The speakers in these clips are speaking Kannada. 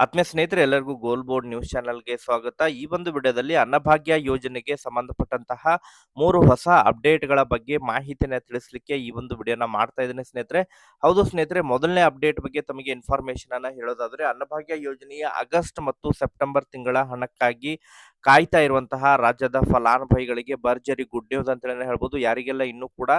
ಆತ್ಮೀಯ ಸ್ನೇಹಿತರೆ, ಎಲ್ಲರಿಗೂ ಗೋಲ್ ಬೋರ್ಡ್ ನ್ಯೂಸ್ ಚಾನೆಲ್ಗೆ ಸ್ವಾಗತ. ಈ ಒಂದು ವಿಡಿಯೋದಲ್ಲಿ ಅನ್ನಭಾಗ್ಯ ಯೋಜನೆಗೆ ಸಂಬಂಧಪಟ್ಟಂತಹ ಮೂರು ಹೊಸ ಅಪ್ಡೇಟ್ಗಳ ಬಗ್ಗೆ ಮಾಹಿತಿನ ತಿಳಿಸಲಿಕ್ಕೆ ಈ ಒಂದು ವಿಡಿಯೋನ ಮಾಡ್ತಾ ಇದ್ದೇನೆ ಸ್ನೇಹಿತರೆ. ಹೌದು ಸ್ನೇಹಿತರೆ, ಮೊದಲನೇ ಅಪ್ಡೇಟ್ ಬಗ್ಗೆ ತಮಗೆ ಇನ್ಫಾರ್ಮೇಶನ್ ಅನ್ನ ಹೇಳೋದಾದ್ರೆ, ಅನ್ನಭಾಗ್ಯ ಯೋಜನೆಯ ಆಗಸ್ಟ್ ಮತ್ತು ಸೆಪ್ಟೆಂಬರ್ ತಿಂಗಳ ಹಣಕ್ಕಾಗಿ ಕಾಯ್ತಾ ಇರುವಂತಹ ರಾಜ್ಯದ ಫಲಾನುಭವಿಗಳಿಗೆ ಭರ್ಜರಿ ಗುಡ್ ನ್ಯೂಸ್ ಅಂತ ಹೇಳ್ಬೋದು. ಯಾರಿಗೆಲ್ಲ ಇನ್ನೂ ಕೂಡ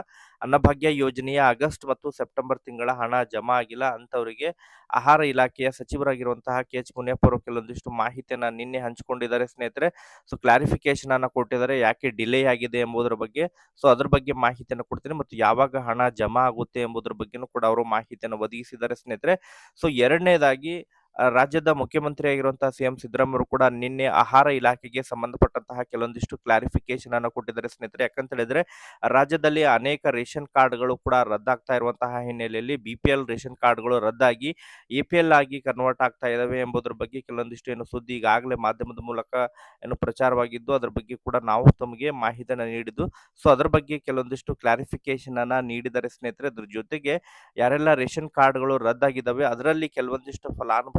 ಅನ್ನಭಾಗ್ಯ ಯೋಜನೆಯ ಆಗಸ್ಟ್ ಮತ್ತು ಸೆಪ್ಟೆಂಬರ್ ತಿಂಗಳ ಹಣ ಜಮಾ ಆಗಿಲ್ಲ ಅಂತವರಿಗೆ ಆಹಾರ ಇಲಾಖೆಯ ಸಚಿವರಾಗಿರುವಂತಹ ಕೆ ಎಚ್ ಮುನಿಯಪ್ಪ ಅವರು ಕೆಲವೊಂದಿಷ್ಟು ಮಾಹಿತಿಯನ್ನ ನಿನ್ನೆ ಹಂಚಿಕೊಂಡಿದ್ದಾರೆ ಸ್ನೇಹಿತರೆ. ಸೊ ಕ್ಲಾರಿಫಿಕೇಶನ್ ಅನ್ನ ಕೊಟ್ಟಿದ್ದಾರೆ. ಯಾಕೆ ಡಿಲೇ ಆಗಿದೆ ಎಂಬುದರ ಬಗ್ಗೆ. ಸೊ ಅದ್ರ ಬಗ್ಗೆ ಮಾಹಿತಿಯನ್ನು ಕೊಡ್ತೀನಿ ಮತ್ತು ಯಾವಾಗ ಹಣ ಜಮಾ ಆಗುತ್ತೆ ಎಂಬುದರ ಬಗ್ಗೆನೂ ಕೂಡ ಅವರು ಮಾಹಿತಿಯನ್ನು ಒದಗಿಸಿದ್ದಾರೆ ಸ್ನೇಹಿತರೆ. ಸೊ ಎರಡನೇದಾಗಿ ರಾಜ್ಯದ ಮುಖ್ಯಮಂತ್ರಿ ಆಗಿರುವಂತಹ ಸಿ ಎಂ ಸಿದ್ದರಾಮಯ್ಯ ಕೂಡ ನಿನ್ನೆ ಆಹಾರ ಇಲಾಖೆಗೆ ಸಂಬಂಧಪಟ್ಟಂತಹ ಕೆಲವೊಂದಿಷ್ಟು ಕ್ಲಾರಿಫಿಕೇಶನ್ ಅನ್ನು ಕೊಟ್ಟಿದ್ದಾರೆ. ಸ್ನೇಹಿತರೆ, ಯಾಕಂತ ಹೇಳಿದ್ರೆ, ರಾಜ್ಯದಲ್ಲಿ ಅನೇಕ ರೇಷನ್ ಕಾರ್ಡ್ಗಳು ಕೂಡ ರದ್ದಾಗ್ತಾ ಇರುವಂತಹ ಹಿನ್ನೆಲೆಯಲ್ಲಿ ಬಿ ಪಿ ಎಲ್ ರೇಷನ್ ಕಾರ್ಡ್ಗಳು ರದ್ದಾಗಿ ಎ ಪಿ ಎಲ್ ಆಗಿ ಕನ್ವರ್ಟ್ ಆಗ್ತಾ ಇದಾವೆ ಎಂಬುದರ ಬಗ್ಗೆ ಕೆಲವೊಂದಿಷ್ಟು ಏನು ಸುದ್ದಿ ಈಗಾಗಲೇ ಮಾಧ್ಯಮದ ಮೂಲಕ ಏನು ಪ್ರಚಾರವಾಗಿದ್ದು, ಅದರ ಬಗ್ಗೆ ಕೂಡ ನಾವು ತಮಗೆ ಮಾಹಿತಿಯನ್ನು ನೀಡಿದ್ದು. ಸೊ ಅದರ ಬಗ್ಗೆ ಕೆಲವೊಂದಿಷ್ಟು ಕ್ಲಾರಿಫಿಕೇಶನ್ ಅನ್ನ ನೀಡಿದ್ದಾರೆ ಸ್ನೇಹಿತರೆ. ಅದ್ರ ಜೊತೆಗೆ ಯಾರೆಲ್ಲ ರೇಷನ್ ಕಾರ್ಡ್ಗಳು ರದ್ದಾಗಿದ್ದಾವೆ ಅದರಲ್ಲಿ ಕೆಲವೊಂದಿಷ್ಟು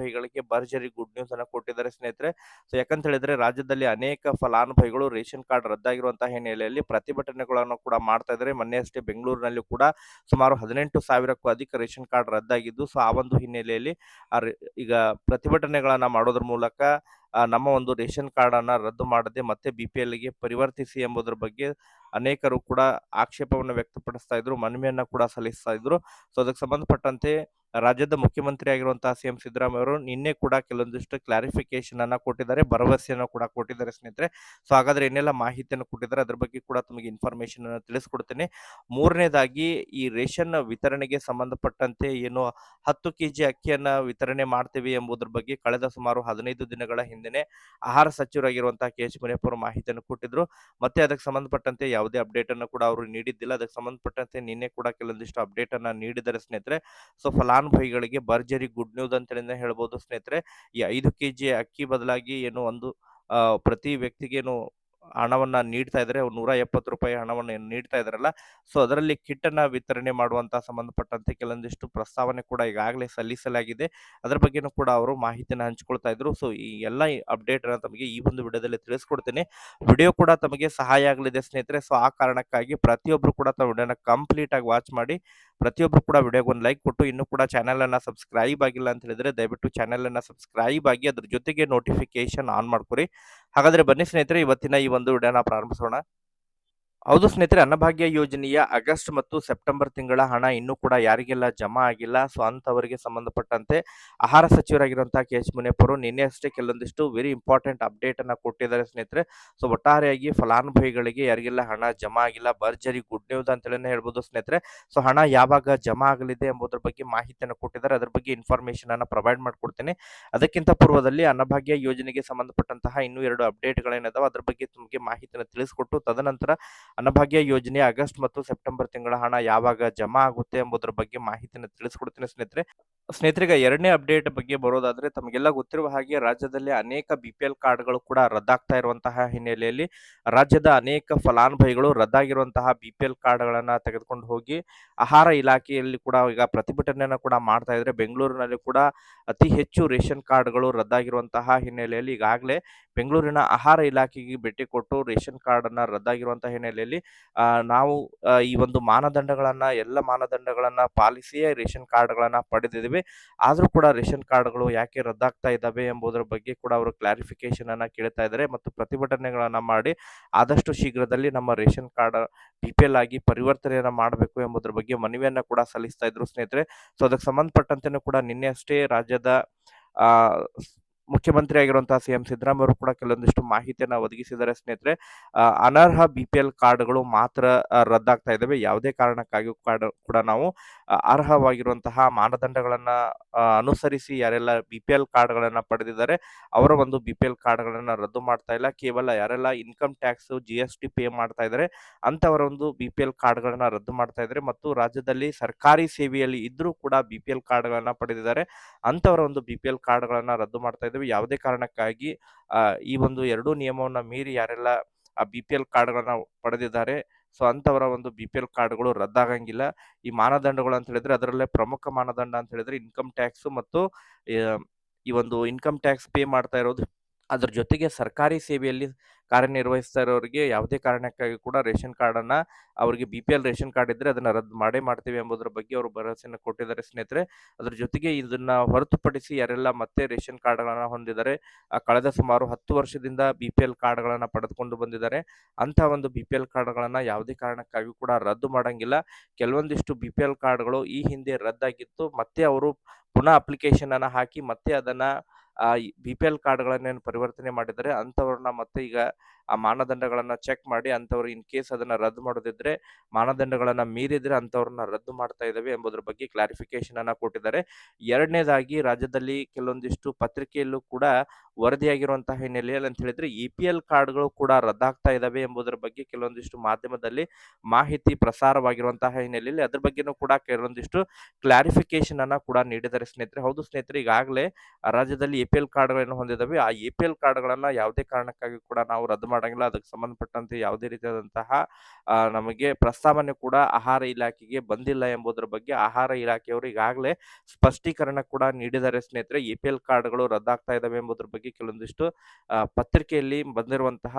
ಫಲಾನುಭವಿಗಳಿಗೆ ಭರ್ಜರಿ ಗುಡ್ ನ್ಯೂಸ್ ಅನ್ನ ಕೊಟ್ಟಿದ್ದಾರೆ ಸ್ನೇಹಿತರೆ. ಸೊ ಯಾಕಂತ ಹೇಳಿದ್ರೆ ರಾಜ್ಯದಲ್ಲಿ ಅನೇಕ ಫಲಾನುಭವಿಗಳು ರೇಷನ್ ಕಾರ್ಡ್ ರದ್ದಾಗಿರುವಂತಹ ಹಿನ್ನೆಲೆಯಲ್ಲಿ ಪ್ರತಿಭಟನೆಗಳನ್ನು ಕೂಡ ಮಾಡ್ತಾ ಇದ್ದಾರೆ. ಮೊನ್ನೆ ಅಷ್ಟೇ ಬೆಂಗಳೂರಿನಲ್ಲಿ ಕೂಡ ಸುಮಾರು ಹದಿನೆಂಟು ಸಾವಿರಕ್ಕೂ ಅಧಿಕ ರೇಷನ್ ಕಾರ್ಡ್ ರದ್ದಾಗಿದ್ದು ಸೊ ಆ ಒಂದು ಹಿನ್ನೆಲೆಯಲ್ಲಿ ಈಗ ಪ್ರತಿಭಟನೆಗಳನ್ನ ಮಾಡೋದ್ರ ಮೂಲಕ ನಮ್ಮ ಒಂದು ರೇಷನ್ ಕಾರ್ಡ್ ಅನ್ನ ರದ್ದು ಮಾಡದೆ ಮತ್ತೆ ಬಿ ಪಿ ಎಲ್ಗೆ ಪರಿವರ್ತಿಸಿ ಎಂಬುದರ ಬಗ್ಗೆ ಅನೇಕರು ಕೂಡ ಆಕ್ಷೇಪವನ್ನು ವ್ಯಕ್ತಪಡಿಸ್ತಾ ಇದ್ರು, ಮನವಿಯನ್ನ ಕೂಡ ಸಲ್ಲಿಸ್ತಾ ಇದ್ರು. ಸೊ ಅದಕ್ಕೆ ಸಂಬಂಧಪಟ್ಟಂತೆ ರಾಜ್ಯದ ಮುಖ್ಯಮಂತ್ರಿ ಆಗಿರುವಂತಹ ಸಿ ಎಂ ಸಿದ್ದರಾಮಯ್ಯ ಅವರು ನಿನ್ನೆ ಕೂಡ ಕೆಲವೊಂದಿಷ್ಟು ಕ್ಲಾರಿಫಿಕೇಶನ್ ಅನ್ನ ಕೊಟ್ಟಿದ್ದಾರೆ, ಭರವಸೆಯನ್ನು ಕೂಡ ಕೊಟ್ಟಿದ್ದಾರೆ ಸ್ನೇಹಿತರೆ. ಸೊ ಹಾಗಾದ್ರೆ ಏನೆಲ್ಲ ಮಾಹಿತಿಯನ್ನು ಕೊಟ್ಟಿದ್ದಾರೆ. ಅದ್ರ ಬಗ್ಗೆ ಕೂಡ ತಮಗೆ ಇನ್ಫಾರ್ಮೇಶನ್ ಅನ್ನು ತಿಳಿಸ್ಕೊಡ್ತೇನೆ. ಮೂರನೇದಾಗಿ, ಈ ರೇಷನ್ ವಿತರಣೆಗೆ ಸಂಬಂಧಪಟ್ಟಂತೆ ಏನು ಹತ್ತು ಕೆಜಿ ಅಕ್ಕಿಯನ್ನ ವಿತರಣೆ ಮಾಡ್ತೇವೆ ಎಂಬುದರ ಬಗ್ಗೆ ಕಳೆದ ಸುಮಾರು ಹದಿನೈದು ದಿನಗಳ ಹಿಂದೆನೆ ಆಹಾರ ಸಚಿವರಾಗಿರುವಂತಹ ಕೆ ಎಚ್ ಮುನಿಯಪ್ಪ ಅವರು ಮಾಹಿತಿಯನ್ನು ಕೊಟ್ಟಿದ್ರು. ಮತ್ತೆ ಅದಕ್ಕೆ ಸಂಬಂಧಪಟ್ಟಂತೆ ಯಾವುದೇ ಅಪ್ಡೇಟ್ ಅನ್ನು ಕೂಡ ಅವರು ನೀಡಿದ್ದಿಲ್ಲ. ಅದಕ್ಕೆ ಸಂಬಂಧಪಟ್ಟಂತೆ ನಿನ್ನೆ ಕೂಡ ಕೆಲವೊಂದಿಷ್ಟು ಅಪ್ಡೇಟ್ ಅನ್ನ ನೀಡಿದ್ದಾರೆ ಸ್ನೇಹಿತರೆ. ಸೊ ಫಲಾನುಭವಿಗಳಿಗೆ ಭರ್ಜರಿ ಗುಡ್ ನ್ಯೂಸ್ ಅಂತ ಹೇಳ್ಬೋದು ಸ್ನೇಹಿತರೆ. ಈ ಐದು ಕೆಜಿ ಅಕ್ಕಿ ಬದಲಾಗಿ ಏನು ಒಂದು ಪ್ರತಿ ವ್ಯಕ್ತಿಗೆ ಏನು ಹಣವನ್ನ ನೀಡ್ತಾ ಇದ್ದಾರೆ ನೂರ ಎಪ್ಪತ್ತು ರೂಪಾಯಿ ಹಣವನ್ನು ನೀಡ್ತಾ ಇದಾರಲ್ಲ ಸೊ ಅದರಲ್ಲಿ ಕಿಟ್ ಅನ್ನ ವಿತರಣೆ ಮಾಡುವಂತ ಸಂಬಂಧಪಟ್ಟಂತೆ ಕೆಲವೊಂದಿಷ್ಟು ಪ್ರಸ್ತಾವನೆ ಕೂಡ ಈಗಾಗಲೇ ಸಲ್ಲಿಸಲಾಗಿದೆ. ಅದರ ಬಗ್ಗೆನೂ ಕೂಡ ಅವರು ಮಾಹಿತಿನ ಹಂಚ್ಕೊಳ್ತಾ ಇದ್ರು. ಸೊ ಈ ಎಲ್ಲ ಅಪ್ಡೇಟ್ ಅನ್ನ ತಮಗೆ ಈ ಒಂದು ವಿಡಿಯೋದಲ್ಲಿ ತಿಳಿಸ್ಕೊಡ್ತೇನೆ. ವಿಡಿಯೋ ಕೂಡ ತಮಗೆ ಸಹಾಯ ಆಗಲಿದೆ ಸ್ನೇಹಿತರೆ. ಸೊ ಆ ಕಾರಣಕ್ಕಾಗಿ ಪ್ರತಿಯೊಬ್ಬರು ಕೂಡ ತಮ್ಮ ವಿಡಿಯೋನ ಕಂಪ್ಲೀಟ್ ಆಗಿ ವಾಚ್ ಮಾಡಿ. ಪ್ರತಿಯೊಬ್ಬರು ಕೂಡ ವಿಡಿಯೋಗೆ ಒಂದು ಲೈಕ್ ಕೊಟ್ಟು, ಇನ್ನೂ ಕೂಡ ಚಾನೆಲ್ ಅನ್ನ ಸಬ್ಸ್ಕ್ರೈಬ್ ಆಗಿಲ್ಲ ಅಂತ ಹೇಳಿದ್ರೆ ದಯವಿಟ್ಟು ಚಾನೆಲ್ ಅನ್ನ ಸಬ್ಸ್ಕ್ರೈಬ್ ಆಗಿ ಅದ್ರ ಜೊತೆಗೆ ನೋಟಿಫಿಕೇಶನ್ ಆನ್ ಮಾಡ್ಕೊರಿ. ಹಾಗಾದ್ರೆ ಬನ್ನಿ ಸ್ನೇಹಿತರೆ, ಇವತ್ತಿನ ಈ ಒಂದು ವಿಡಿಯೋನ ಪ್ರಾರಂಭಿಸೋಣ. ಹೌದು ಸ್ನೇಹಿತರೆ, ಅನ್ನಭಾಗ್ಯ ಯೋಜನೆಯ ಆಗಸ್ಟ್ ಮತ್ತು ಸೆಪ್ಟೆಂಬರ್ ತಿಂಗಳ ಹಣ ಇನ್ನೂ ಕೂಡ ಯಾರಿಗೆಲ್ಲ ಜಮಾ ಆಗಿಲ್ಲ. ಸೊ ಅಂತವರಿಗೆ ಸಂಬಂಧಪಟ್ಟಂತೆ ಆಹಾರ ಸಚಿವರಾಗಿರುವಂತಹ ಕೆ. ಎಚ್. ಮುನಿಯಪ್ಪ ಅವರು ನಿನ್ನೆ ಅಷ್ಟೇ ಕೆಲವೊಂದಿಷ್ಟು ವೆರಿ ಇಂಪಾರ್ಟೆಂಟ್ ಅಪ್ಡೇಟ್ ಅನ್ನ ಕೊಟ್ಟಿದ್ದಾರೆ ಸ್ನೇಹಿತರೆ. ಸೊ, ಒಟ್ಟಾರೆಯಾಗಿ ಫಲಾನುಭವಿಗಳಿಗೆ ಯಾರಿಗೆಲ್ಲ ಹಣ ಜಮಾ ಆಗಿಲ್ಲ, ಭರ್ಜರಿ ಗುಡ್ ನ್ಯೂಸ್ ಅಂತೇಳಿ ಹೇಳ್ಬೋದು ಸ್ನೇಹಿತರೆ. ಸೊ, ಹಣ ಯಾವಾಗ ಜಮಾ ಆಗಲಿದೆ ಎಂಬುದರ ಬಗ್ಗೆ ಮಾಹಿತಿಯನ್ನು ಕೊಟ್ಟಿದ್ದಾರೆ. ಅದ್ರ ಬಗ್ಗೆ ಇನ್ಫಾರ್ಮೇಶನ್ ಅನ್ನ ಪ್ರೊವೈಡ್ ಮಾಡ್ಕೊಡ್ತೇನೆ. ಅದಕ್ಕಿಂತ ಪೂರ್ವದಲ್ಲಿ ಅನ್ನಭಾಗ್ಯ ಯೋಜನೆಗೆ ಸಂಬಂಧಪಟ್ಟಂತಹ ಇನ್ನೂ ಎರಡು ಅಪ್ಡೇಟ್ಗಳೇನಿದಾವೆ ಅದ್ರ ಬಗ್ಗೆ ನಿಮಗೆ ಮಾಹಿತಿಯನ್ನು ತಿಳಿಸ್ಕೊಟ್ಟು, ತದನಂತರ ಅನ್ನಭಾಗ್ಯ ಯೋಜನೆ ಆಗಸ್ಟ್ ಮತ್ತು ಸೆಪ್ಟೆಂಬರ್ ತಿಂಗಳ ಹಣ ಯಾವಾಗ ಜಮಾ ಆಗುತ್ತೆ ಎಂಬುದರ ಬಗ್ಗೆ ಮಾಹಿತಿಯನ್ನು ತಿಳಿಸ್ಕೊಡ್ತೀನಿ ಸ್ನೇಹಿತರೆ. ಸ್ನೇಹಿತರಿಗೆ ಎರಡನೇ ಅಪ್ಡೇಟ್ ಬಗ್ಗೆ ಬರೋದಾದ್ರೆ ತಮಗೆಲ್ಲ ಗೊತ್ತಿರುವ ಹಾಗೆ ರಾಜ್ಯದಲ್ಲಿ ಅನೇಕ ಬಿ ಪಿ ಎಲ್ ಕಾರ್ಡ್ಗಳು ಕೂಡ ರದ್ದಾಗ್ತಾ ಇರುವಂತಹ ಹಿನ್ನೆಲೆಯಲ್ಲಿ ರಾಜ್ಯದ ಅನೇಕ ಫಲಾನುಭವಿಗಳು ರದ್ದಾಗಿರುವಂತಹ ಬಿ ಪಿ ಎಲ್ ಕಾರ್ಡ್ಗಳನ್ನು ತೆಗೆದುಕೊಂಡು ಹೋಗಿ ಆಹಾರ ಇಲಾಖೆಯಲ್ಲಿ ಕೂಡ ಈಗ ಪ್ರತಿಭಟನೆಯನ್ನು ಕೂಡ ಮಾಡ್ತಾ ಇದ್ರೆ ಬೆಂಗಳೂರಿನಲ್ಲಿ ಕೂಡ ಅತಿ ಹೆಚ್ಚು ರೇಷನ್ ಕಾರ್ಡ್ಗಳು ರದ್ದಾಗಿರುವಂತಹ ಹಿನ್ನೆಲೆಯಲ್ಲಿ ಈಗಾಗಲೇ ಬೆಂಗಳೂರಿನ ಆಹಾರ ಇಲಾಖೆಗೆ ಭೇಟಿ ಕೊಟ್ಟು ರೇಷನ್ ಕಾರ್ಡ್ ಅನ್ನ ರದ್ದಾಗಿರುವಂತಹ ಹಿನ್ನೆಲೆಯಲ್ಲಿ ಆ, ನಾವು ಈ ಒಂದು ಮಾನದಂಡಗಳನ್ನ ಎಲ್ಲ ಮಾನದಂಡಗಳನ್ನ ಪಾಲಿಸಿಯೇ ರೇಷನ್ ಕಾರ್ಡ್ಗಳನ್ನ ಪಡೆದಿದ್ದೀವಿ. ಆದರೂ ಕೂಡ ರೇಷನ್ ಕಾರ್ಡ್ಗಳು ಯಾಕೆ ರದ್ದಾಗ್ತಾ ಇದ್ದಾವೆ ಎಂಬುದರ ಬಗ್ಗೆ ಕೂಡ ಅವರು ಕ್ಲಾರಿಫಿಕೇಶನ್ ಅನ್ನ ಕೇಳ್ತಾ ಇದ್ದಾರೆ ಮತ್ತು ಪ್ರತಿಭಟನೆಗಳನ್ನ ಮಾಡಿ ಆದಷ್ಟು ಶೀಘ್ರದಲ್ಲಿ ನಮ್ಮ ration card B P L ಆಗಿ ಪರಿವರ್ತನೆಯನ್ನ ಮಾಡಬೇಕು ಎಂಬುದರ ಬಗ್ಗೆ ಮನವಿಯನ್ನ ಕೂಡ ಸಲ್ಲಿಸ್ತಾ ಇದ್ರು ಸ್ನೇಹಿತರೆ. ಸೊ ಅದಕ್ಕೆ ಸಂಬಂಧಪಟ್ಟಂತೆ ಕೂಡ ನಿನ್ನೆ ಅಷ್ಟೇ ರಾಜ್ಯದ ಮುಖ್ಯಮಂತ್ರಿ ಆಗಿರುವಂತಹ ಸಿ ಎಂ ಸಿದ್ದರಾಮಯ್ಯ ಅವರು ಕೂಡ ಕೆಲವೊಂದಿಷ್ಟು ಮಾಹಿತಿಯನ್ನ ಒದಗಿಸಿದ್ದಾರೆ. ಸ್ನೇಹಿತರೆ ಅನರ್ಹ ಬಿ ಪಿ ಎಲ್ ಕಾರ್ಡ್ಗಳು ಮಾತ್ರ ರದ್ದಾಗ್ತಾ ಇದ್ದಾವೆ. ಯಾವುದೇ ಕಾರಣಕ್ಕಾಗಿಯೂ ಕೂಡ ನಾವು ಅರ್ಹವಾಗಿರುವಂತಹ ಮಾನದಂಡಗಳನ್ನ ಅನುಸರಿಸಿ ಯಾರೆಲ್ಲ ಬಿ ಪಿ ಎಲ್ ಕಾರ್ಡ್ಗಳನ್ನ ಪಡೆದಿದ್ದಾರೆ, ಅವರ ಒಂದು ಬಿ ಪಿ ಎಲ್ ಕಾರ್ಡ್ಗಳನ್ನ ರದ್ದು ಮಾಡ್ತಾ ಇಲ್ಲ. ಕೇವಲ ಯಾರೆಲ್ಲ income tax, G S T pay ಮಾಡ್ತಾ ಇದ್ದಾರೆ ಅಂತವರ ಒಂದು ಬಿ ಪಿ ಎಲ್ ಕಾರ್ಡ್ಗಳನ್ನ ರದ್ದು ಮಾಡ್ತಾ ಇದ್ದಾರೆ. ಮತ್ತು ರಾಜ್ಯದಲ್ಲಿ ಸರ್ಕಾರಿ ಸೇವೆಯಲ್ಲಿ ಇದ್ರೂ ಕೂಡ ಬಿ ಪಿ ಎಲ್ ಕಾರ್ಡ್ಗಳನ್ನ ಪಡೆದಿದ್ದಾರೆ. ಅಂತವರ ಒಂದು ಬಿ ಪಿ ಎಲ್ ಕಾರ್ಡ್ಗಳನ್ನ ರದ್ದು ಮಾಡ್ತಾ ಇದ್ದೇವೆ ಯಾವುದೇ ಕಾರಣಕ್ಕಾಗಿ ಈ ಒಂದು ಎರಡೂ ನಿಯಮವನ್ನ ಮೀರಿ ಯಾರೆಲ್ಲ, ಆ ಬಿ ಪಿ ಎಲ್ ಕಾರ್ಡ್ಗಳನ್ನ ಪಡೆದಿದ್ದಾರೆ. ಸೊ ಅಂತವರ ಒಂದು ಬಿ ಪಿ ಎಲ್ ಕಾರ್ಡ್ಗಳು ರದ್ದಾಗಂಗಿಲ್ಲ. ಈ ಮಾನದಂಡಗಳು ಅಂತ ಹೇಳಿದ್ರೆ ಅದರಲ್ಲೇ ಪ್ರಮುಖ ಮಾನದಂಡ ಅಂತ ಹೇಳಿದ್ರೆ ಇನ್ಕಮ್ ಟ್ಯಾಕ್ಸ್ ಮತ್ತು ಈ ಒಂದು ಇನ್ಕಮ್ ಟ್ಯಾಕ್ಸ್ ಪೇ ಮಾಡ್ತಾ ಇರೋದು ಅದ್ರ ಜೊತೆಗೆ ಸರ್ಕಾರಿ ಸೇವೆಯಲ್ಲಿ ಕಾರ್ಯನಿರ್ವಹಿಸ್ತಾ ಇರೋರಿಗೆ ಯಾವುದೇ ಕಾರಣಕ್ಕಾಗಿ ಕೂಡ ರೇಷನ್ ಕಾರ್ಡನ್ನು ಅವರಿಗೆ B P L ration card ಇದ್ದರೆ ಅದನ್ನು ರದ್ದು ಮಾಡೇ ಮಾಡ್ತೀವಿ ಎಂಬುದರ ಬಗ್ಗೆ ಅವರು ಭರವಸೆಯನ್ನು ಕೊಟ್ಟಿದ್ದಾರೆ ಸ್ನೇಹಿತರೆ. ಅದ್ರ ಜೊತೆಗೆ ಇದನ್ನು ಹೊರತುಪಡಿಸಿ ಯಾರೆಲ್ಲ ಮತ್ತೆ ರೇಷನ್ ಕಾರ್ಡ್ಗಳನ್ನು ಹೊಂದಿದ್ದಾರೆ ಕಳೆದ ಸುಮಾರು ಹತ್ತು ವರ್ಷದಿಂದ ಬಿ ಪಿ ಎಲ್ ಕಾರ್ಡ್ಗಳನ್ನು ಪಡೆದುಕೊಂಡು ಬಂದಿದ್ದಾರೆ. ಅಂಥ ಒಂದು ಬಿ ಪಿ ಎಲ್ ಕಾರ್ಡ್ಗಳನ್ನು ಯಾವುದೇ ಕಾರಣಕ್ಕಾಗಿ ಕೂಡ ರದ್ದು ಮಾಡಂಗಿಲ್ಲ. ಕೆಲವೊಂದಿಷ್ಟು ಬಿ ಪಿ ಎಲ್ ಕಾರ್ಡ್ಗಳು ಈ ಹಿಂದೆ ರದ್ದಾಗಿತ್ತು. ಮತ್ತೆ ಅವರು ಪುನಃ ಅಪ್ಲಿಕೇಶನ್ ಅನ್ನು ಹಾಕಿ ಮತ್ತೆ ಅದನ್ನ ಬಿ ಪಿ ಎಲ್ ಕಾರ್ಡ್ಗಳನ್ನೇನು ಪರಿವರ್ತನೆ ಮಾಡಿದರೆ ಅಂಥವ್ರನ್ನ ಮತ್ತೆ ಈಗ ಆ ಮಾನದಂಡಗಳನ್ನು ಚೆಕ್ ಮಾಡಿ ಅಂತವ್ರು ಇನ್ ಕೇಸ್ ಅದನ್ನ ರದ್ದು ಮಾಡೋದಿದ್ರೆ, ಮಾನದಂಡಗಳನ್ನು ಮೀರಿದ್ರೆ ಅಂತವ್ರನ್ನ ರದ್ದು ಮಾಡ್ತಾ ಇದ್ದಾವೆ ಎಂಬುದರ ಬಗ್ಗೆ ಕ್ಲಾರಿಫಿಕೇಶನ್ ಅನ್ನ ಕೊಟ್ಟಿದ್ದಾರೆ. ಎರಡನೇದಾಗಿ ರಾಜ್ಯದಲ್ಲಿ ಕೆಲವೊಂದಿಷ್ಟು ಪತ್ರಿಕೆಯಲ್ಲೂ ಕೂಡ ವರದಿಯಾಗಿರುವಂತಹ ಹಿನ್ನೆಲೆಯಲ್ಲಿ ಅಂತ ಹೇಳಿದ್ರೆ ಇ ಪಿ ಎಲ್ ಕಾರ್ಡ್ಗಳು ಕೂಡ ರದ್ದಾಗ್ತಾ ಇದ್ದಾವೆ ಎಂಬುದರ ಬಗ್ಗೆ ಕೆಲವೊಂದಿಷ್ಟು ಮಾಧ್ಯಮದಲ್ಲಿ ಮಾಹಿತಿ ಪ್ರಸಾರವಾಗಿರುವಂತಹ ಹಿನ್ನೆಲೆಯಲ್ಲಿ ಅದ್ರ ಬಗ್ಗೆನೂ ಕೂಡ ಕೆಲವೊಂದಿಷ್ಟು ಕ್ಲಾರಿಫಿಕೇಶನ್ ಅನ್ನ ಕೂಡ ನೀಡಿದ್ದಾರೆ ಸ್ನೇಹಿತರೆ. ಹೌದು ಸ್ನೇಹಿತರೆ, ಈಗಾಗಲೇ ರಾಜ್ಯದಲ್ಲಿ ಎ ಪಿ ಎಲ್ ಕಾರ್ಡ್ಗಳನ್ನು ಹೊಂದಿದ್ದಾವೆ ಆ ಎ ಪಿ ಎಲ್ ಕಾರ್ಡ್ಗಳನ್ನ ಯಾವುದೇ ಕಾರಣಕ್ಕಾಗಿ ಕೂಡ ನಾವು ರದ್ದು ಮಾಡಂಗಿಲ್ಲ. ಅದಕ್ಕೆ ಸಂಬಂಧಪಟ್ಟಂತೆ ಯಾವುದೇ ರೀತಿಯಾದಂತಹ ನಮಗೆ ಪ್ರಸ್ತಾವನೆ ಕೂಡ ಆಹಾರ ಇಲಾಖೆಗೆ ಬಂದಿಲ್ಲ ಎಂಬುದರ ಬಗ್ಗೆ ಆಹಾರ ಇಲಾಖೆಯವರು ಈಗಾಗಲೇ ಸ್ಪಷ್ಟೀಕರಣ ಕೂಡ ನೀಡಿದ್ದಾರೆ ಸ್ನೇಹಿತರೆ. ಎ ಪಿ ಎಲ್ ಕಾರ್ಡ್ಗಳು ರದ್ದಾಗ್ತಾ ಇದ್ದಾವೆ ಎಂಬುದರ ಬಗ್ಗೆ ಕೆಲವೊಂದಿಷ್ಟು ಪತ್ರಿಕೆಯಲ್ಲಿ ಬಂದಿರುವಂತಹ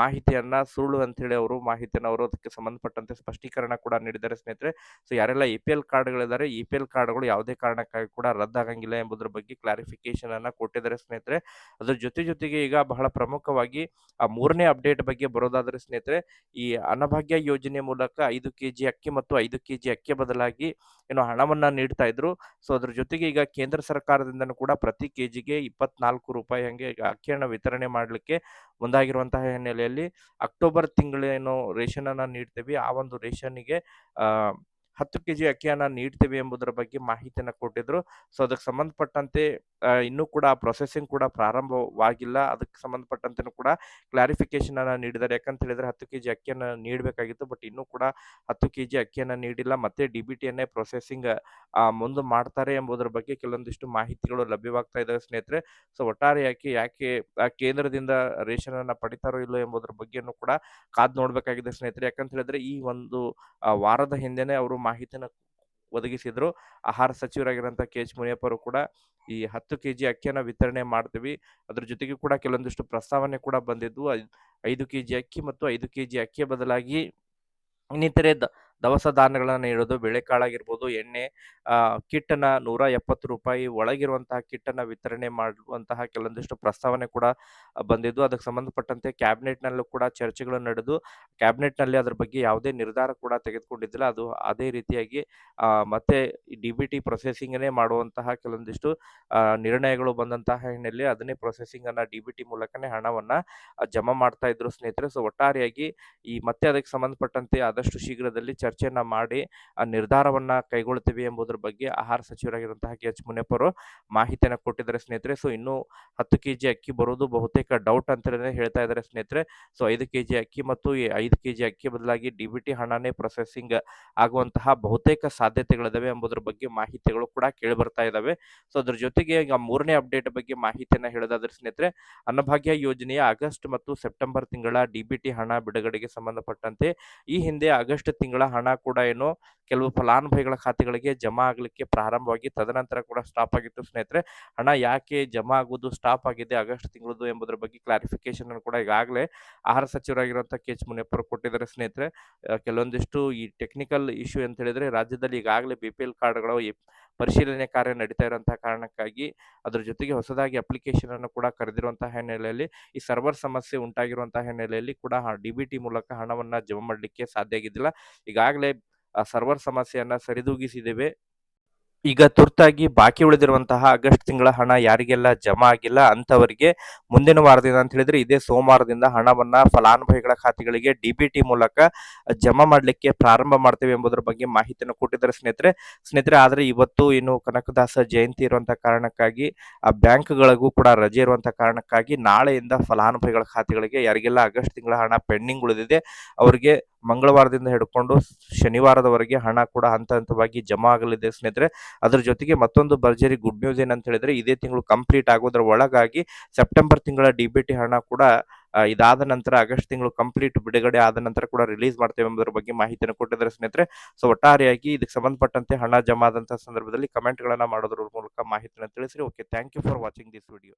ಮಾಹಿತಿಯನ್ನ ಸುಳ್ಳು ಅಂತ ಹೇಳಿ ಅವರು ಮಾಹಿತಿಯನ್ನು ಅವರು ಅದಕ್ಕೆ ಸಂಬಂಧಪಟ್ಟಂತೆ ಸ್ಪಷ್ಟೀಕರಣ ಕೂಡ ನೀಡಿದ್ದಾರೆ ಸ್ನೇಹಿತರೆ. ಸೊ ಯಾರೆಲ್ಲ ಇ ಪಿ ಎಲ್ ಕಾರ್ಡ್ಗಳಿದ್ದಾರೆ ಇ ಪಿ ಎಲ್ ಕಾರ್ಡ್ಗಳು ಯಾವುದೇ ಕಾರಣಕ್ಕಾಗಿ ಕೂಡ ರದ್ದಾಗಂಗಿಲ್ಲ ಎಂಬುದರ ಬಗ್ಗೆ ಕ್ಲಾರಿಫಿಕೇಶನ್ ಅನ್ನ ಕೊಟ್ಟಿದ್ದಾರೆ ಸ್ನೇಹಿತರೆ. ಅದ್ರ ಜೊತೆ ಜೊತೆಗೆ ಈಗ ಬಹಳ ಪ್ರಮುಖವಾಗಿ ಆ ಮೂರನೇ ಅಪ್ಡೇಟ್ ಬಗ್ಗೆ ಬರೋದಾದ್ರೆ ಸ್ನೇಹಿತರೆ, ಈ ಅನ್ನಭಾಗ್ಯ ಯೋಜನೆ ಮೂಲಕ ಐದು ಕೆ ಜಿ ಅಕ್ಕಿ ಮತ್ತು ಐದು ಕೆ ಜಿ ಅಕ್ಕಿ ಬದಲಾಗಿ ಏನು ಹಣವನ್ನ ನೀಡ್ತಾ ಇದ್ರು. ಸೊ ಅದ್ರ ಜೊತೆಗೆ ಈಗ ಕೇಂದ್ರ ಸರ್ಕಾರದಿಂದ ಕೂಡ ಪ್ರತಿ ಕೆ ಜಿಗೆ ಇಪ್ಪತ್ನಾಲ್ಕು ರೂಪಾಯಿ ಹಂಗೆ ಅಕ್ಕಿಯನ್ನು ವಿತರಣೆ ಮಾಡಲಿಕ್ಕೆ ಮುಂದಾಗಿರುವಂತಹ ಹಿನ್ನೆಲೆಯಲ್ಲಿ ಅಕ್ಟೋಬರ್ ರೇಷನ್ ಅನ್ನ ನೀಡ್ತೇವೆ. ಆ ಒಂದು ರೇಷನ್ನಿಗೆ ಹತ್ತು ಕೆ ಜಿ ಅಕ್ಕಿಯನ್ನು ನೀಡ್ತೇವೆ ಎಂಬುದರ ಬಗ್ಗೆ ಮಾಹಿತಿಯನ್ನು ಕೊಟ್ಟಿದ್ರು. ಸೊ ಅದಕ್ಕೆ ಸಂಬಂಧಪಟ್ಟಂತೆ ಇನ್ನೂ ಕೂಡ ಪ್ರೊಸೆಸಿಂಗ್ ಕೂಡ ಪ್ರಾರಂಭವಾಗಿಲ್ಲ. ಅದಕ್ಕೆ ಸಂಬಂಧಪಟ್ಟಂತೆಯೂ ಕೂಡ ಕ್ಲಾರಿಫಿಕೇಶನ್ ಅನ್ನು ನೀಡಿದ್ದಾರೆ. ಯಾಕಂತ ಹೇಳಿದ್ರೆ ಹತ್ತು ಕೆ ಜಿ ಅಕ್ಕಿಯನ್ನು ನೀಡಬೇಕಾಗಿತ್ತು ಬಟ್ ಇನ್ನೂ ಕೂಡ ಹತ್ತು ಕೆ ಜಿ ಅಕ್ಕಿಯನ್ನು ನೀಡಿಲ್ಲ. ಮತ್ತೆ ಡಿ ಬಿ ಟಿಯನ್ನೇ ಪ್ರೊಸೆಸಿಂಗ್ ಮುಂದೆ ಮಾಡ್ತಾರೆ ಎಂಬುದರ ಬಗ್ಗೆ ಕೆಲವೊಂದಿಷ್ಟು ಮಾಹಿತಿಗಳು ಲಭ್ಯವಾಗ್ತಾ ಇದ್ದಾವೆ ಸ್ನೇಹಿತರೆ. ಸೊ ಒಟ್ಟಾರೆಯಾಗಿ ಯಾಕೆ ಕೇಂದ್ರದಿಂದ ರೇಷನ್ ಅನ್ನ ಪಡಿತಾರೋ ಇಲ್ಲೋ ಎಂಬುದರ ಬಗ್ಗೆನೂ ಕೂಡ ಕಾದ್ ನೋಡ್ಬೇಕಾಗಿದೆ ಸ್ನೇಹಿತರೆ. ಯಾಕಂತ ಹೇಳಿದ್ರೆ ಈ ಒಂದು ವಾರದ ಹಿಂದೆನೆ ಅವರು ಮಾಹಿತಿನ ಒದಗಿಸಿದ್ರು. ಆಹಾರ ಸಚಿವರಾಗಿರೋಂಥ ಕೆ. ಎಚ್. ಮುನಿಯಪ್ಪ ಅವರು ಕೂಡ ಈ ಹತ್ತು ಕೆ. ಜಿ ಅಕ್ಕಿಯನ್ನು ವಿತರಣೆ ಮಾಡ್ತೀವಿ. ಅದ್ರ ಜೊತೆಗೆ ಕೂಡ ಕೆಲವೊಂದಿಷ್ಟು ಪ್ರಸ್ತಾವನೆ ಕೂಡ ಬಂದಿದ್ದು ಐದು ಕೆ. ಜಿ ಅಕ್ಕಿ ಮತ್ತು ಐದು ಕೆ. ಜಿ ಅಕ್ಕಿಯ ಬದಲಾಗಿ ಇನ್ನಿತರೆ ದವಸ ಧಾನ್ಯಗಳನ್ನು ನೀಡೋದು ಬೇಳೆಕಾಳಾಗಿರ್ಬೋದು ಎಣ್ಣೆ ಕಿಟ್ಟನ್ನು ನೂರ ಎಪ್ಪತ್ತು ರೂಪಾಯಿ ಒಳಗಿರುವಂತಹ ಕಿಟ್ಟನ್ನು ವಿತರಣೆ ಮಾಡುವಂತಹ ಕೆಲವೊಂದಿಷ್ಟು ಪ್ರಸ್ತಾವನೆ ಕೂಡ ಬಂದಿದ್ದು. ಅದಕ್ಕೆ ಸಂಬಂಧಪಟ್ಟಂತೆ ಕ್ಯಾಬಿನೆಟ್ನಲ್ಲೂ ಕೂಡ ಚರ್ಚೆಗಳು ನಡೆದು, ಕ್ಯಾಬಿನೆಟ್ನಲ್ಲಿ ಅದ್ರ ಬಗ್ಗೆ ಯಾವುದೇ ನಿರ್ಧಾರ ಕೂಡ ತೆಗೆದುಕೊಂಡಿದ್ದಿಲ್ಲ. ಅದು ಅದೇ ರೀತಿಯಾಗಿ ಮತ್ತೆ ಡಿ ಬಿ ಟಿ ಪ್ರೊಸೆಸಿಂಗನ್ನೇ ಮಾಡುವಂತಹ ಕೆಲವೊಂದಿಷ್ಟು ನಿರ್ಣಯಗಳು ಬಂದಂತಹ ಹಿನ್ನೆಲೆ ಅದನ್ನೇ ಪ್ರೊಸೆಸಿಂಗ್ ಅನ್ನ ಡಿ ಬಿ ಟಿ ಮೂಲಕನೇ ಹಣವನ್ನ ಜಮಾ ಮಾಡ್ತಾ ಇದ್ರು ಸ್ನೇಹಿತರೆ. ಸೊ, ಒಟ್ಟಾರೆಯಾಗಿ ಈ ಮತ್ತೆ ಅದಕ್ಕೆ ಸಂಬಂಧಪಟ್ಟಂತೆ ಆದಷ್ಟು ಶೀಘ್ರದಲ್ಲಿ ಚರ್ಚೆಯನ್ನ ಮಾಡಿ, ಆ ನಿರ್ಧಾರವನ್ನ ಕೈಗೊಳ್ತೀವಿ ಎಂಬುದರ ಬಗ್ಗೆ ಆಹಾರ ಸಚಿವರಾಗಿರುವಂತಹ ಕೆ. ಎಚ್. ಮುನಿಯಪ್ಪ ಅವರು ಮಾಹಿತಿಯನ್ನು ಕೊಟ್ಟಿದ್ದಾರೆ ಸ್ನೇಹಿತರೆ. ಸೊ, ಇನ್ನು ಹತ್ತು ಕೆ ಜಿ ಅಕ್ಕಿ ಬರೋದು ಬಹುತೇಕ ಡೌಟ್ ಅಂತಲೇ ಹೇಳ್ತಾ ಇದ್ದಾರೆ ಸ್ನೇಹಿತರೆ. ಸೊ, ಐದು ಕೆ ಜಿ ಅಕ್ಕಿ ಮತ್ತು ಈ ಐದು ಕೆ ಜಿ ಅಕ್ಕಿ ಬದಲಾಗಿ ಡಿ ಬಿ ಟಿ ಹಣನೇ ಪ್ರೊಸೆಸಿಂಗ್ ಆಗುವಂತಹ ಬಹುತೇಕ ಸಾಧ್ಯತೆಗಳಿದಾವೆ ಎಂಬುದರ ಬಗ್ಗೆ ಮಾಹಿತಿಗಳು ಕೂಡ ಕೇಳಿ ಬರ್ತಾ ಇದಾವೆ. ಸೊ, ಅದ್ರ ಜೊತೆಗೆ ಈಗ ಮೂರನೇ ಅಪ್ಡೇಟ್ ಬಗ್ಗೆ ಮಾಹಿತಿಯನ್ನ ಹೇಳೋದಾದ್ರೆ ಸ್ನೇಹಿತರೆ, ಅನ್ನಭಾಗ್ಯ ಯೋಜನೆಯ ಆಗಸ್ಟ್ ಮತ್ತು ಸೆಪ್ಟೆಂಬರ್ ತಿಂಗಳ ಡಿ ಬಿ ಟಿ ಹಣ ಬಿಡುಗಡೆಗೆ ಸಂಬಂಧಪಟ್ಟಂತೆ ಈ ಹಿಂದೆ ಆಗಸ್ಟ್ ತಿಂಗಳ ಹಣ ಕೂಡ ಏನು ಕೆಲವು ಫಲಾನುಭವಿಗಳ ಖಾತೆಗಳಿಗೆ ಜಮಾ ಆಗಲಿಕ್ಕೆ ಪ್ರಾರಂಭವಾಗಿ ತದನಂತರ ಕೂಡ ಸ್ಟಾಪ್ ಆಗಿತ್ತು. ಸ್ನೇಹಿತರೆ, ಹಣ ಯಾಕೆ ಜಮಾ ಆಗುವುದು ಸ್ಟಾಪ್ ಆಗಿದೆ ಆಗಸ್ಟ್ ತಿಂಗಳದು ಎಂಬುದರ ಬಗ್ಗೆ ಕ್ಲಾರಿಫಿಕೇಶನ್ ಅನ್ನು ಕೂಡ ಈಗಾಗಲೇ ಆಹಾರ ಸಚಿವರಾಗಿರುವಂತಹ ಕೆ ಎಚ್ ಮುನಿಯಪ್ಪರು ಕೊಟ್ಟಿದ್ದಾರೆ. ಸ್ನೇಹಿತರೆ ಕೆಲವೊಂದಿಷ್ಟು ಈ ಟೆಕ್ನಿಕಲ್ ಇಶ್ಯೂ ಅಂತ ಹೇಳಿದ್ರೆ ರಾಜ್ಯದಲ್ಲಿ ಈಗಾಗಲೇ ಬಿ ಪಿ ಎಲ್ ಕಾರ್ಡ್ಗಳು ಪರಿಶೀಲನೆ ಕಾರ್ಯ ನಡೀತಾ ಇರುವಂತಹ ಕಾರಣಕ್ಕಾಗಿ ಅದರ ಜೊತೆಗೆ ಹೊಸದಾಗಿ ಅಪ್ಲಿಕೇಶನ್ ಅನ್ನು ಕೂಡ ಕರೆದಿರುವಂತಹ ಹಿನ್ನೆಲೆಯಲ್ಲಿ ಈ ಸರ್ವರ್ ಸಮಸ್ಯೆ ಉಂಟಾಗಿರುವಂತಹ ಹಿನ್ನೆಲೆಯಲ್ಲಿ ಕೂಡ ಡಿ ಬಿ ಟಿ ಮೂಲಕ ಹಣವನ್ನ ಜಮಾ ಮಾಡಲಿಕ್ಕೆ ಸಾಧ್ಯ ಆಗಿದ್ದಿಲ್ಲ. ಈಗಾಗಲೇ ಸರ್ವರ್ ಸಮಸ್ಯೆಯನ್ನ ಸರಿದೂಗಿಸಿದ್ದೇವೆ. ಈಗ ತುರ್ತಾಗಿ ಬಾಕಿ ಉಳಿದಿರುವಂತಹ ಆಗಸ್ಟ್ ತಿಂಗಳ ಹಣ ಯಾರಿಗೆಲ್ಲ ಜಮಾ ಆಗಿಲ್ಲ ಅಂತವರಿಗೆ ಮುಂದಿನ ವಾರದಿಂದ ಅಂತ ಹೇಳಿದ್ರೆ ಇದೇ ಸೋಮವಾರದಿಂದ ಹಣವನ್ನ ಫಲಾನುಭವಿಗಳ ಖಾತೆಗಳಿಗೆ ಡಿಬಿಟಿ ಮೂಲಕ ಜಮಾ ಮಾಡಲಿಕ್ಕೆ ಪ್ರಾರಂಭ ಮಾಡ್ತೇವೆ ಎಂಬುದರ ಬಗ್ಗೆ ಮಾಹಿತಿಯನ್ನು ಕೊಟ್ಟಿದ್ದಾರೆ ಸ್ನೇಹಿತರೆ. ಸ್ನೇಹಿತರೆ, ಆದ್ರೆ ಇವತ್ತು ಇನ್ನು ಕನಕದಾಸ ಜಯಂತಿ ಇರುವಂತಹ ಕಾರಣಕ್ಕಾಗಿ, ಆ ಬ್ಯಾಂಕ್ಗಳಿಗೂ ಕೂಡ ರಜೆ ಇರುವಂತಹ ಕಾರಣಕ್ಕಾಗಿ ನಾಳೆಯಿಂದ ಫಲಾನುಭವಿಗಳ ಖಾತೆಗಳಿಗೆ ಯಾರಿಗೆಲ್ಲ ಆಗಸ್ಟ್ ತಿಂಗಳ ಹಣ ಪೆಂಡಿಂಗ್ ಉಳಿದಿದೆ, ಅವರಿಗೆ ಮಂಗಳವಾರದಿಂದ ಹಿಡ್ಕೊಂಡು ಶನಿವಾರದವರೆಗೆ ಹಣ ಕೂಡ ಹಂತ ಹಂತವಾಗಿ ಜಮಾ ಆಗಲಿದೆ ಸ್ನೇಹಿತರೆ. ಅದ್ರ ಜೊತೆಗೆ ಮತ್ತೊಂದು ಭರ್ಜರಿ ಗುಡ್ ನ್ಯೂಸ್ ಏನಂತ ಹೇಳಿದ್ರೆ, ಇದೇ ತಿಂಗಳು ಕಂಪ್ಲೀಟ್ ಆಗೋದ್ರ ಒಳಗಾಗಿ ಸೆಪ್ಟೆಂಬರ್ ತಿಂಗಳ ಡಿ ಹಣ ಕೂಡ ಇದಾದ ನಂತರ ಆಗಸ್ಟ್ ತಿಂಗಳು ಕಂಪ್ಲೀಟ್ ಬಿಡುಗಡೆ ಆದ ನಂತರ ಕೂಡ ರಿಲೀಸ್ ಮಾಡ್ತೇವೆ ಎಂಬುದರ ಬಗ್ಗೆ ಮಾಹಿತಿಯನ್ನು ಕೊಟ್ಟಿದ್ದಾರೆ ಸ್ನೇಹಿತರೆ. ಸೊ ಒಟ್ಟಾರೆಯಾಗಿ ಇದಕ್ಕೆ ಸಂಬಂಧಪಟ್ಟಂತೆ ಹಣ ಜಮಾ ಆದಂತಹ ಸಂದರ್ಭದಲ್ಲಿ ಕಮೆಂಟ್ಗಳನ್ನು ಮಾಡೋದ್ರ ಮೂಲಕ ಮಾಹಿತಿಯನ್ನು ತಿಳಿಸಿರಿ. Okay thank you for watching this video